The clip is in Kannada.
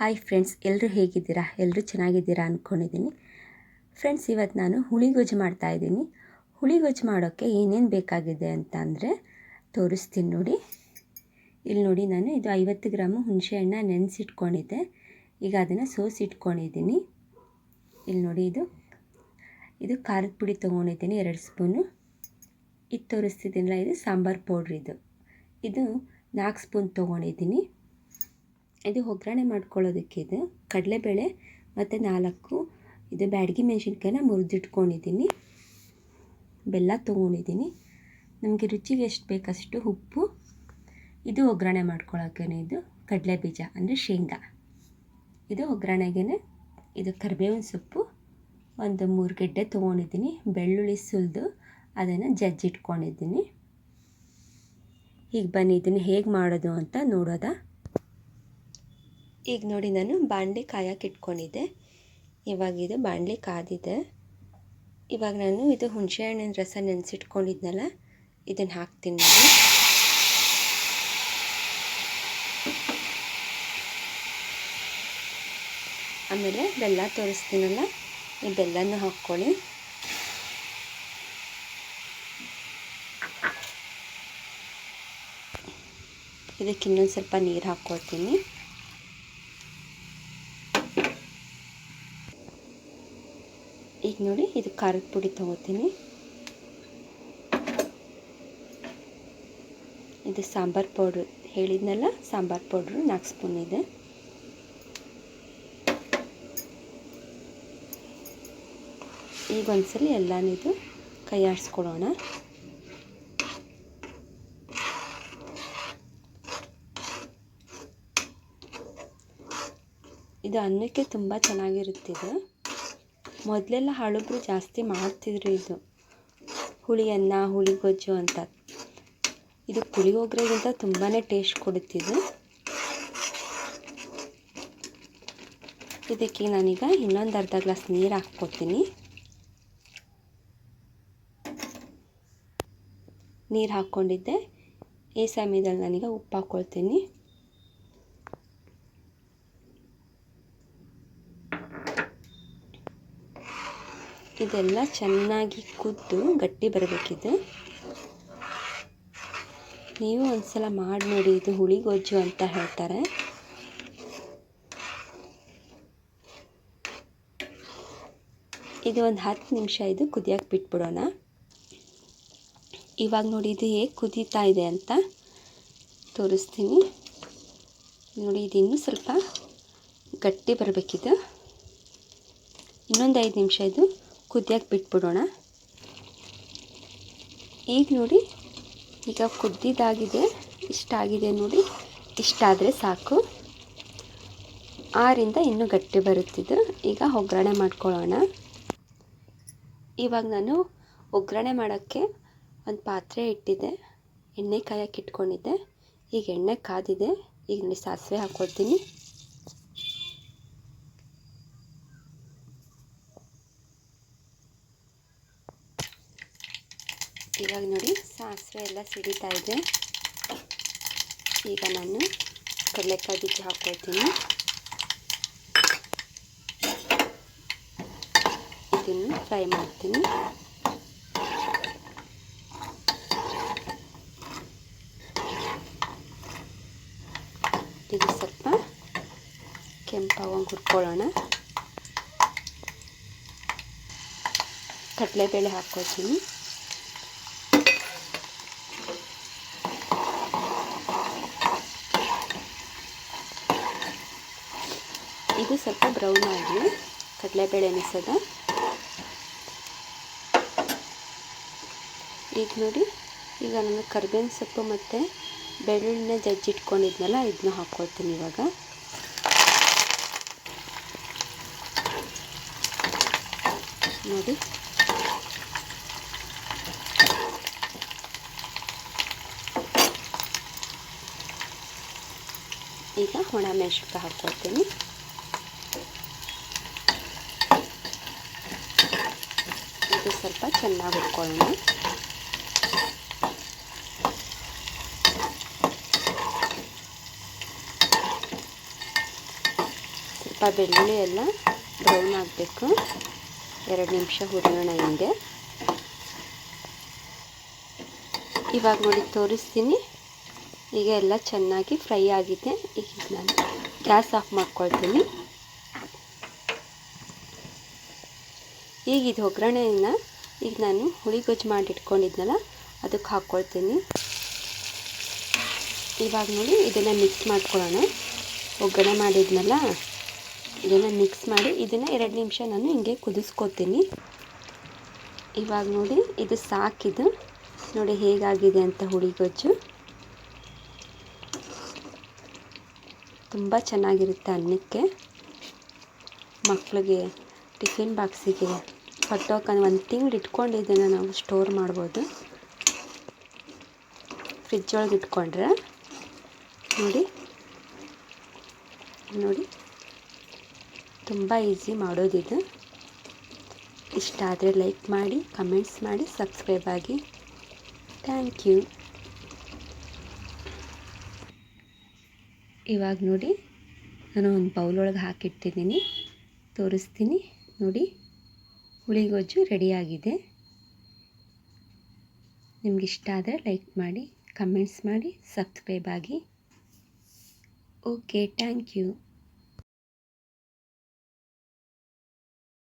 ಹಾಯ್ ಫ್ರೆಂಡ್ಸ್ ಎಲ್ಲರೂ ಹೇಗಿದ್ದೀರಾ? ಎಲ್ಲರೂ ಚೆನ್ನಾಗಿದ್ದೀರಾ ಅಂದ್ಕೊಂಡಿದ್ದೀನಿ ಫ್ರೆಂಡ್ಸ್ ಇವತ್ತು ನಾನು ಹುಳಿಗೊಜ್ಜು ಮಾಡ್ತಾಯಿದ್ದೀನಿ ಹುಳಿಗೊಜ್ಜು ಮಾಡೋಕ್ಕೆ ಏನೇನು ಬೇಕಾಗಿದೆ ಅಂತ ಅಂದರೆ ತೋರಿಸ್ತೀನಿ ನೋಡಿ. ಇಲ್ಲಿ ನೋಡಿ ನಾನು ಇದು ಐವತ್ತು ಗ್ರಾಮು ಹುಣಸೆಹಣ್ಣ ನೆನೆಸಿಟ್ಕೊಂಡಿದ್ದೆ. ಈಗ ಅದನ್ನು ಸೋಸಿಟ್ಕೊಂಡಿದ್ದೀನಿ. ಇಲ್ಲಿ ನೋಡಿ ಇದು. ಇದು ಖಾರದ ಪುಡಿ ತೊಗೊಂಡಿದ್ದೀನಿ, ಎರಡು ಸ್ಪೂನು. ಇದು ತೋರಿಸ್ತಿದ್ದೀನಲ್ಲ, ಇದು ಸಾಂಬಾರು ಪೌಡ್ರ್ ಇದು. ಇದು ನಾಲ್ಕು ಸ್ಪೂನ್ ತೊಗೊಂಡಿದ್ದೀನಿ. ಇದು ಒಗ್ಗರಣೆ ಮಾಡ್ಕೊಳ್ಳೋದಕ್ಕೆ ಇದು ಕಡಲೆಬೇಳೆ ಮತ್ತು ನಾಲ್ಕು ಇದು ಬ್ಯಾಡಗಿ ಮೆಣಸಿನ್ಕಾಯಿನ ಮುರಿದಿಟ್ಕೊಂಡಿದ್ದೀನಿ. ಬೆಲ್ಲ ತೊಗೊಂಡಿದ್ದೀನಿ. ನಮಗೆ ರುಚಿಗೆ ಎಷ್ಟು ಬೇಕಷ್ಟು ಉಪ್ಪು. ಇದು ಒಗ್ಗರಣೆ ಮಾಡ್ಕೊಳ್ಳೋಕೆ ಇದು ಕಡಲೆ ಬೀಜ ಅಂದರೆ ಶೇಂಗಾ. ಇದು ಒಗ್ಗರಣೆಗೆ ಇದು ಕರಿಬೇವಿನ ಸೊಪ್ಪು, ಒಂದು ಮೂರು ಗೆಡ್ಡೆ ತೊಗೊಂಡಿದ್ದೀನಿ. ಬೆಳ್ಳುಳ್ಳಿ ಸುಲಿದು, ಅದನ್ನು ಜಜ್ಜಿಟ್ಕೊಂಡಿದ್ದೀನಿ. ಈಗ ಬನ್ನಿ, ಇದನ್ನು ಹೇಗೆ ಮಾಡೋದು ಅಂತ ನೋಡೋದ? ಈಗ ನೋಡಿ ನಾನು ಬಾಣಲೆ ಕಾಯಕ್ಕೆ ಇಟ್ಕೊಂಡಿದ್ದೆ. ಇವಾಗ ಇದು ಬಾಣಲೆ ಕಾದಿದೆ. ಇವಾಗ ನಾನು ಇದು ಹುಣಸೆ ಹಣ್ಣಿನ ರಸ ನೆನೆಸಿಟ್ಕೊಂಡಿದ್ನಲ್ಲ, ಇದನ್ನು ಹಾಕ್ತೀನಿ ನಾನು. ಆಮೇಲೆ ಬೆಲ್ಲ ತೋರಿಸ್ತೀನಲ್ಲ, ಈ ಬೆಲ್ಲನೂ ಹಾಕ್ಕೊಳ್ಳಿ. ಇದಕ್ಕೆ ಇನ್ನೊಂದು ಸ್ವಲ್ಪ ನೀರು ಹಾಕ್ಕೊಳ್ತೀನಿ. ಈಗ ನೋಡಿ ಇದು ಖಾರದ ಪುಡಿ ತೊಗೋತೀನಿ. ಇದು ಸಾಂಬಾರು ಪೌಡ್ರ್. ಹೇಳಿದ್ನಲ್ಲ, ಸಾಂಬಾರು ಪೌಡ್ರು ನಾಲ್ಕು ಸ್ಪೂನ್ ಇದೆ. ಈಗ ಒಂದ್ಸಲ ಎಲ್ಲನಿದು ಕೈ ಆಡಿಸ್ಕೊಳ್ಳೋಣ ಇದು ಅನ್ನಕ್ಕೆ ತುಂಬ ಚೆನ್ನಾಗಿರುತ್ತಿದೆ. ಮೊದಲೆಲ್ಲ ಹಳಬರು ಜಾಸ್ತಿ ಮಾಡ್ತಿದ್ರು ಇದು. ಹುಳಿ ಅನ್ನ ಹುಳಿ ಗೊಜ್ಜು ಅಂತ. ಇದು ಪುಳಿಯೋಗರೆಗಿಂತ ತುಂಬಾ ಟೇಸ್ಟ್ ಕೊಡುತ್ತಿದ್ದು ಇದಕ್ಕೆ ನಾನೀಗ ಇನ್ನೊಂದು ಅರ್ಧ ಗ್ಲಾಸ್ ನೀರು ಹಾಕ್ಕೊತೀನಿ ನೀರು ಹಾಕ್ಕೊಂಡಿದ್ದೆ. ಈ ಸಮಯದಲ್ಲಿ ನಾನೀಗ ಉಪ್ಪು ಹಾಕ್ಕೊಳ್ತೀನಿ. ಇದೆಲ್ಲ ಚೆನ್ನಾಗಿ ಕುದ್ದು ಗಟ್ಟಿ ಬರಬೇಕಿದು. ನೀವು ಒಂದ್ಸಲ ಮಾಡಿ ನೋಡಿ, ಇದು ಹುಳಿಗೊಜ್ಜು ಅಂತ ಹೇಳ್ತಾರೆ. ಇದು ಒಂದು ಹತ್ತು ನಿಮಿಷ ಇದು ಕುದಿಯೋಕೆ ಬಿಟ್ಬಿಡೋಣ. ಇವಾಗ ನೋಡಿ, ಇದು ಹೇಗೆ ಕುದೀತಾ ಇದೆ ಅಂತ ತೋರಿಸ್ತೀನಿ. ನೋಡಿ, ಇದು ಇನ್ನೂ ಸ್ವಲ್ಪ ಗಟ್ಟಿ ಬರಬೇಕಿದು. ಇನ್ನೊಂದು ಐದು ನಿಮಿಷ ಇದು ಕುದಿಯೋಕೆ ಬಿಟ್ಬಿಡೋಣ. ಈಗ ನೋಡಿ, ಈಗ ಕುದ್ದಿದ್ದಾಗಿದೆ ಇಷ್ಟಾಗಿದೆ ನೋಡಿ. ಇಷ್ಟಾದರೆ ಸಾಕು. ಆರಿಂದ ಇನ್ನೂ ಗಟ್ಟಿ ಬರುತ್ತಿದ್ದು ಈಗ ಒಗ್ಗರಣೆ ಮಾಡ್ಕೊಳ್ಳೋಣ. ಇವಾಗ ನಾನು ಒಗ್ಗರಣೆ ಮಾಡೋಕ್ಕೆ ಒಂದು ಪಾತ್ರೆ ಇಟ್ಟಿದ್ದೆ. ಎಣ್ಣೆ ಕಾಯಕ್ಕೆ ಇಟ್ಕೊಂಡಿದ್ದೆ. ಈಗ ಎಣ್ಣೆ ಕಾದಿದೆ. ಈಗ ನೋಡಿ ಸಾಸಿವೆ ಹಾಕ್ಕೊಳ್ತೀನಿ ಇವಾಗ ನೋಡಿ ಸಾಸಿವೆ ಎಲ್ಲ ಸಿಡಿತಾ ಇದೆ. ಈಗ ನಾನು ಕಡಲೆಕಾಯಿ ಬೀಜ ಹಾಕ್ಕೊಳ್ತೀನಿ ಇದನ್ನು ಫ್ರೈ ಮಾಡ್ತೀನಿ. ಇದು ಸ್ವಲ್ಪ ಕೆಂಪಾಗಿ ಹುರ್ಕೊಳ್ಳೋಣ. ಕಡಲೆಬೇಳೆ ಹಾಕ್ಕೊಳ್ತೀನಿ ಇದು ಸ್ವಲ್ಪ ಬ್ರೌನ್ ಆಗಿ ಕಡಲೆಬೇಳೆ ಮಿಸದ. ಈಗ ನೋಡಿ, ಈಗ ನಾನು ಕರ್ಬೇವಿನ ಸೊಪ್ಪು ಮತ್ತು ಬೆಳ್ಳುಳ್ಳಿನ ಜಜ್ಜಿಟ್ಕೊಂಡಿದ್ನಲ್ಲ ಇದನ್ನ ಹಾಕ್ಕೊಳ್ತೀನಿ ಇವಾಗ. ನೋಡಿ. ಈಗ ಒಣ ಮೆಣಸಿನ್ಕಾಯಿ ಹಾಕ್ಕೊಳ್ತೀನಿ ಇದು ಸ್ವಲ್ಪ ಚೆನ್ನಾಗಿ ಹುರ್ಕೊಳ್ಳೋಣ. ಸ್ವಲ್ಪ ಬೆಳ್ಳುಳ್ಳಿ ಎಲ್ಲ ಬ್ರೌನ್ ಆಗಬೇಕು. ಎರಡು ನಿಮಿಷ ಹುರಿಯೋಣ ಹಿಂಗೆ. ಇವಾಗ ನೋಡಿ ತೋರಿಸ್ತೀನಿ. ಈಗ ಎಲ್ಲ ಚೆನ್ನಾಗಿ ಫ್ರೈ ಆಗಿದೆ. ಈಗ ನಾನು ಗ್ಯಾಸ್ ಆಫ್ ಮಾಡ್ಕೊಳ್ತೀನಿ. ಈಗ ಇದು ಒಗ್ಗರಣೆಯನ್ನು ಈಗ ನಾನು ಹುಳಿಗೊಜ್ಜು ಮಾಡಿ ಇಟ್ಕೊಂಡಿದ್ನಲ್ಲ ಅದಕ್ಕೆ ಹಾಕ್ಕೊಳ್ತೀನಿ. ಇವಾಗ ನೋಡಿ, ಇದನ್ನು ಮಿಕ್ಸ್ ಮಾಡ್ಕೊಳ್ಳೋಣ. ಒಗ್ಗರಣೆ ಮಾಡಿದ್ನಲ್ಲ, ಇದನ್ನು ಮಿಕ್ಸ್ ಮಾಡಿ ಇದನ್ನು ಎರಡು ನಿಮಿಷ ನಾನು ಹಿಂಗೆ ಕುದಿಸ್ಕೊತೀನಿ. ಇವಾಗ ನೋಡಿ, ಇದು ಸಾಕಿದು ನೋಡಿ ಹೇಗಾಗಿದೆ ಅಂತ ಹುಳಿ ಗೊಜ್ಜು. ತುಂಬ ಚೆನ್ನಾಗಿರುತ್ತೆ ಅನ್ನಕ್ಕೆ. ಮಕ್ಕಳಿಗೆ ಟಿಫಿನ್ ಬಾಕ್ಸಿಗೆ ಕಟ್ಟೋಕೆ ಒಂದು ತಿಂಗಳು ಇಟ್ಕೊಂಡಿದ್ದೇನೆ ನಾವು ಸ್ಟೋರ್ ಮಾಡ್ಬೋದು. ಫ್ರಿಜ್ ಒಳಗೆ ಇಟ್ಕೊಂಡ್ರೆ, ನೋಡಿ ನೋಡಿ, ತುಂಬ ಈಸಿ ಮಾಡೋದಿದು ಇಷ್ಟ ಆದರೆ ಲೈಕ್ ಮಾಡಿ ಕಮೆಂಟ್ಸ್ ಮಾಡಿ ಸಬ್ಸ್ಕ್ರೈಬ್ ಆಗಿ. ಥ್ಯಾಂಕ್ ಯು ಇವಾಗ ನೋಡಿ, ನಾನು ಒಂದು ಬೌಲ್ ಒಳಗೆ ಹಾಕಿಟ್ಟಿದ್ದೀನಿ. ತೋರಿಸ್ತೀನಿ. ನೋಡಿ ಹುಳಿಗೊಜ್ಜು ರೆಡಿಯಾಗಿದೆ. ನಿಮ್ಗೆ ಇಷ್ಟ ಆದರೆ ಲೈಕ್ ಮಾಡಿ ಕಮೆಂಟ್ಸ್ ಮಾಡಿ ಸಬ್ಸ್ಕ್ರೈಬ್ ಆಗಿ. Okay thank you